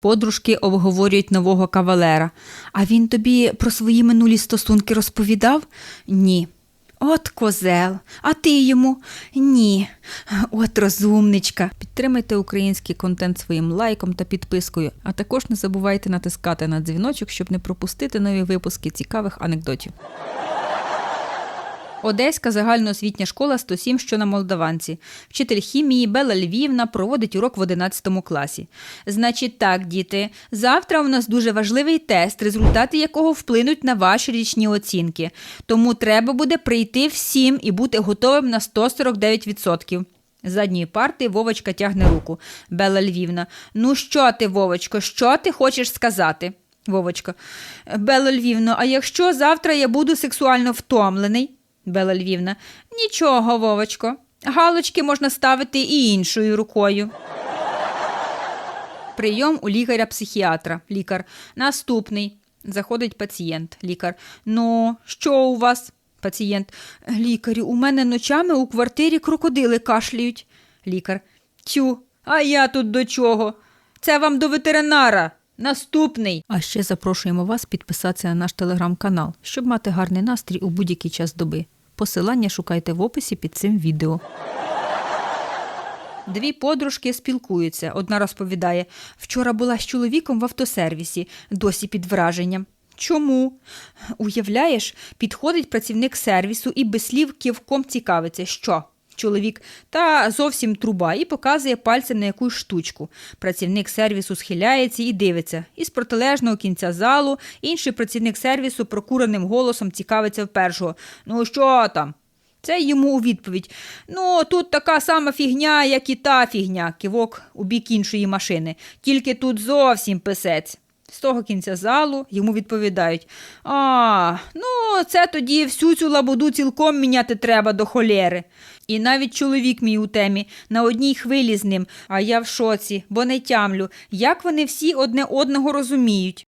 Подружки обговорюють нового кавалера. А він тобі про свої минулі стосунки розповідав? Ні. От козел, а ти йому? Ні. От розумничка. Підтримайте український контент своїм лайком та підпискою, а також не забувайте натискати на дзвіночок, щоб не пропустити нові випуски цікавих анекдотів. Одеська загальноосвітня школа 107, що на Молдаванці. Вчитель хімії Бела Львівна проводить урок в 11 класі. Значить так, діти, завтра у нас дуже важливий тест, результати якого вплинуть на ваші річні оцінки. Тому треба буде прийти всім і бути готовим на 149%. З задньої парти Вовочка тягне руку. Бела Львівна. Ну що ти, Вовочко, що ти хочеш сказати? Вовочка. Бела Львівна, а якщо завтра я буду сексуально втомлений? Бела Львівна. Нічого, Вовочко. Галочки можна ставити і іншою рукою. Прийом у лікаря-психіатра. Лікар. Наступний. Заходить пацієнт. Лікар. Ну, що у вас? Пацієнт. Лікарю, у мене ночами у квартирі крокодили кашляють. Лікар. Тю, а я тут до чого? Це вам до ветеринара. Наступний. А ще запрошуємо вас підписатися на наш телеграм-канал, щоб мати гарний настрій у будь-який час доби. Посилання шукайте в описі під цим відео. Дві подружки спілкуються. Одна розповідає: вчора була з чоловіком в автосервісі, досі під враженням. Чому? Уявляєш, підходить працівник сервісу і без слів кивком цікавиться, що? Чоловік та зовсім труба і показує пальцем на якусь штучку. Працівник сервісу схиляється і дивиться. Із протилежного кінця залу інший працівник сервісу прокуреним голосом цікавиться в першого. Ну що там? Це йому у відповідь. Ну, тут така сама фігня, як і та фігня, кивок у бік іншої машини. Тільки тут зовсім писець. З того кінця залу йому відповідають: А, ну, це тоді всю цю лабуду цілком міняти треба до холєри. І навіть чоловік мій у темі на одній хвилі з ним, а я в шоці, бо не тямлю, як вони всі одне одного розуміють.